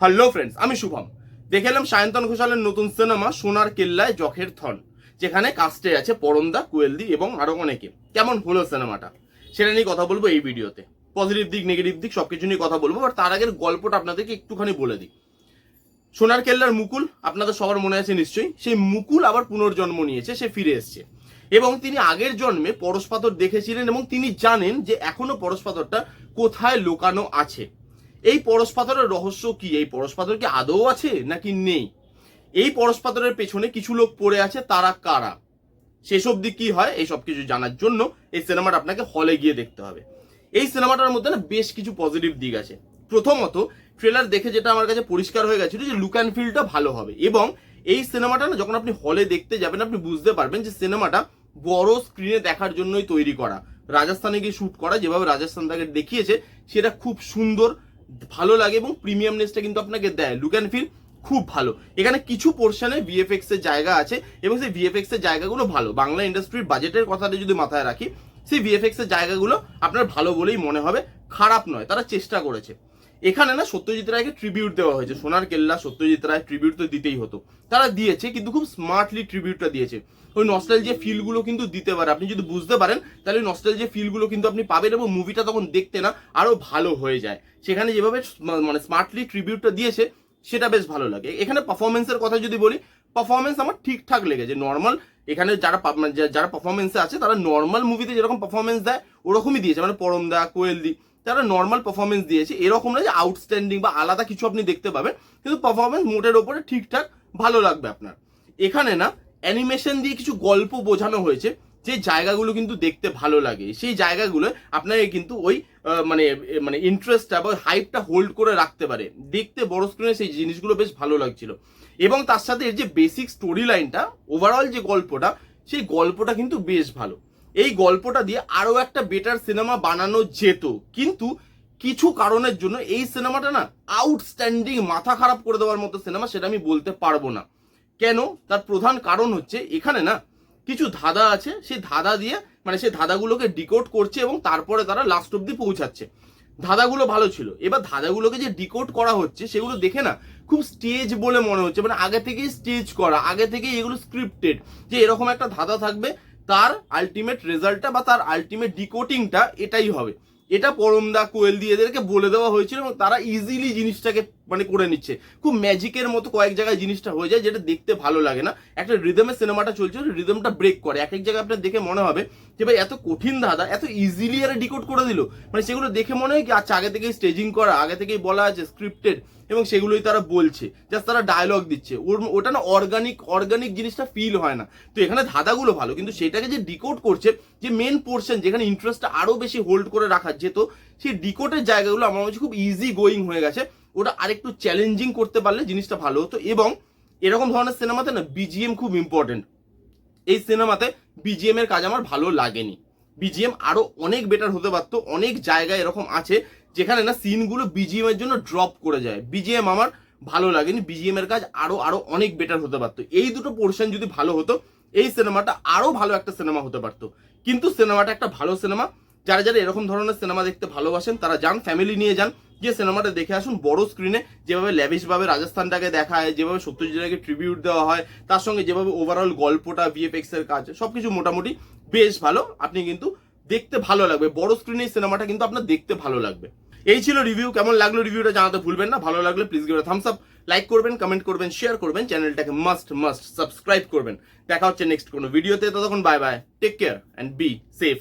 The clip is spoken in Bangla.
হ্যালো ফ্রেন্ডস আমি শুভম। দেখে এলাম সায়ন্তন ঘোষালের নতুন সিনেমা সোনার কেল্লায় জখের থন যেখানে কাস্টে আছে পরন্দা, কুয়েলদি এবং আরও অনেকে। কেমন হলো সিনেমাটা? সেটা নিয়ে কথা বলব এই ভিডিওতে। পজিটিভ দিক নেগেটিভ দিক, সবকিছু নিয়ে কথা বলব বাট তার আগের গল্পটা আপনাদেরকে একটুখানি বলে দিই। সোনার কেল্লার মুকুল, আপনাদের সবার মনে আছে নিশ্চয়ই, সেই মুকুল আবার পুনর্জন্ম নিয়েছে, সে ফিরে এসছে। এবং তিনি আগের জন্মে পরশ পাথর দেখেছিলেন এবং তিনি জানেন যে এখনও পরশ পাথরটা কোথায় লুকানো আছে। এই পরশ পাথরের রহস্য কি? এই পরশ পাথর কি আদৌ আছে নাকি নেই? এই পরশ পাথরের পেছনে কিছু লোক পড়ে আছে, তারা কারা? সেসব দিক কি হয়? এই সব কিছু জানার জন্য এই সিনেমাটা আপনাকে হলে গিয়ে দেখতে হবে। এই সিনেমাটার মধ্যে না বেশ কিছু পজিটিভ দিক আছে। প্রথমত ট্রেলার দেখে যেটা আমার কাছে পরিষ্কার হয়ে গেছিল যে লুক অ্যান্ড ফিলটা ভালো হবে এবং এই সিনেমাটা না যখন আপনি হলে দেখতে যাবেন, আপনি বুঝতে পারবেন যে সিনেমাটা বড় স্ক্রিনে দেখার জন্যই তৈরি করা। রাজস্থানে গিয়ে শ্যুট করা, যেভাবে রাজস্থান তাকে দেখিয়েছে, সেটা খুব সুন্দর ভালো লাগে এবং প্রিমিয়ামনেসটা কিন্তু আপনাকে দেয়। লুক অ্যান্ড ফিল খুব ভালো। এখানে কিছু পোর্শনে ভিএফএক্স এর জায়গা আছে এবং সেই ভিএফএক্স এর জায়গাগুলো ভালো। বাংলা ইন্ডাস্ট্রির বাজেটের কথাটা যদি মাথায় রাখি, সেই ভিএফএক্স এর জায়গাগুলো আপনার ভালো বলেই মনে হবে, খারাপ নয়, তারা চেষ্টা করেছে। এখানে না সত্যজিৎ রায়কে ট্রিবিউট দেওয়া হয়েছে, সোনার কেল্লা সত্যজিৎ রায় ট্রিবিউট তো দিতেই হতো। তারা দিয়েছে, কিন্তু খুব স্মার্টলি ট্রিবিউটটা দিয়েছে। ওই নস্টাল যে ফিলগুলো কিন্তু দিতে পারে। আপনি যদি বুঝতে পারেন, তাহলে নস্টাল যে ফিলগুলো কিন্তু আপনি পাবেন এবং মুভিটা তখন দেখতে না আরও ভালো হয়ে যায়। সেখানে যেভাবে মানে স্মার্টলি ট্রিবিউটটা দিয়েছে, সেটা বেশ ভালো লাগে। এখানে পারফরমেন্সের কথা যদি বলি পারফরমেন্স আমার ঠিকঠাক লেগেছে। নর্মাল এখানে যারা মানে যারা পারফরমেন্সে আছে, তারা নর্মাল মুভিতে যেরকম পারফরমেন্স দেয়, ওরকমই দিয়েছে। মানে পরম পরমদা কোয়েলদি তারা নর্মাল পারফরমেন্স দিয়েছে, এরকম না যে আউটস্ট্যান্ডিং বা আলাদা কিছু আপনি দেখতে পাবেন, কিন্তু পারফরমেন্স মোটের ওপরে ঠিকঠাক ভালো লাগবে আপনার। এখানে না অ্যানিমেশন দিয়ে কিছু গল্প বোঝানো হয়েছে। যে জায়গাগুলো কিন্তু দেখতে ভালো লাগে, সেই জায়গাগুলো আপনাকে কিন্তু ওই মানে মানে ইন্টারেস্টটা বা হাইপটা হোল্ড করে রাখতে পারে। দেখতে বড় স্ক্রিনে সেই জিনিসগুলো বেশ ভালো লাগছিল। এবং তার সাথে এর যে বেসিক স্টোরি লাইনটা ওভারঅল যে গল্পটা, সেই গল্পটা কিন্তু বেশ ভালো। এই গল্পটা দিয়ে আরও একটা বেটার সিনেমা বানানো যেত। কিন্তু কিছু কারণের জন্য এই সিনেমাটা না আউটস্ট্যান্ডিং মাথা খারাপ করে দেওয়ার মতো সিনেমা সেটা আমি বলতে পারব না। কেন? তার প্রধান কারণ হচ্ছে এখানে না কিছু ধাঁধা আছে, সেই ধাঁধা দিয়ে মানে সেই ধাঁধাগুলোকে ডিকোড করছে এবং তারপরে তারা লাস্ট অব্দি পৌঁছাচ্ছে। ধাঁধাগুলো ভালো ছিল। এবার ধাঁধাগুলোকে যে ডিকোড করা হচ্ছে, সেগুলো দেখে না খুব স্টেজ বলে মনে হচ্ছে। মানে আগে থেকেই স্টেজ করা, আগে থেকেই এগুলো স্ক্রিপ্টেড যে এরকম একটা ধাঁধা থাকবে, তার আলটিমেট রেজাল্টটা বা তার আলটিমেট ডিকোটিংটা এটাই হবে। এটা পরমদা কোয়েল দিয়ে এদেরকে বলে দেওয়া হয়েছিল এবং তারা ইজিলি জিনিসটাকে মানে করে নিচ্ছে। খুব ম্যাজিকের মতো কয়েক জায়গায় জিনিসটা হয়ে যায় যেটা দেখতে ভালো লাগে না। একটা রিদমের সিনেমাটা চলছে রিদমটা ব্রেক করে। এক এক জায়গায় আপনার দেখে মনে হবে যে ভাই এত কঠিন ধাঁধা, এত ইজিলি আরে ডিকোড করে দিল। মানে সেগুলো দেখে মনে হয় কি আচ্ছা আগে থেকেই স্টেজিং করা, আগে থেকেই বলা আছে স্ক্রিপ্টেড এবং সেগুলোই তারা বলছে। জাস্ট তারা ডায়লগ দিচ্ছে। ওর ওটা না অর্গানিক অর্গানিক জিনিসটা ফিল হয় না। তো এখানে ধাঁধাগুলো ভালো, কিন্তু সেটাকে যে ডিকোড করছে, যে মেন পোর্শন যেখানে ইন্টারেস্টটা আরও বেশি হোল্ড করে রাখা যেত সেই ডিকোডের জায়গাগুলো আমার মনে খুব ইজি গোয়িং হয়ে গেছে। ওটা আরেকটু চ্যালেঞ্জিং করতে পারলে জিনিসটা ভালো হতো। এবং এরকম ধরনের সিনেমাতে না বিজিএম খুব ইম্পর্টেন্ট এই সিনেমাতে বিজিএম এর কাজ আমার ভালো লাগেনি। বিজিএম আরও অনেক বেটার হতে পারতো, অনেক জায়গায় এরকম আছে যেখানে না সিনগুলো বিজিএম এর জন্য ড্রপ করে যায়। বিজিএম আমার ভালো লাগেনি বিজিএম এর কাজ আরও আরও অনেক বেটার হতে পারতো। এই দুটো পোর্শন যদি ভালো হতো, এই সিনেমাটা আরও ভালো একটা সিনেমা হতে পারতো। কিন্তু সিনেমাটা একটা ভালো সিনেমা যারা যারা এরকম ধরনের সিনেমা দেখতে ভালোবাসেন, তারা যান ফ্যামিলি নিয়ে যান, গিয়ে সিনেমাটা দেখে আসুন বড় স্ক্রিনে যেভাবে ল্যাভিশ ভাবে রাজস্থানটাকে দেখায়, যেভাবে সত্যজিৎ রায়কে ট্রিবিউট দেওয়া হয়, তার সঙ্গে যেভাবে ওভারঅল গল্পটা ভিএফএক্স এর কাজ, সবকিছু মোটামুটি বেশ ভালো। আপনি কিন্তু দেখতে ভালো লাগবে। বড় স্ক্রিনে সিনেমাটা কিন্তু আপনার দেখতে ভালো লাগবে। এই ছিল রিভিউ কেমন লাগল রিভিউটা জানাতে ভুলবেন না। ভালো লাগলে please give thumbs up like করবেন কমেন্ট করবেন শেয়ার করবেন চ্যানেলটাকে মাস্ট মাস্ট সাবস্ক্রাইব করবেন। দেখা হচ্ছে নেক্সট কোনো ভিডিওতে ততক্ষণ bye bye take care and be safe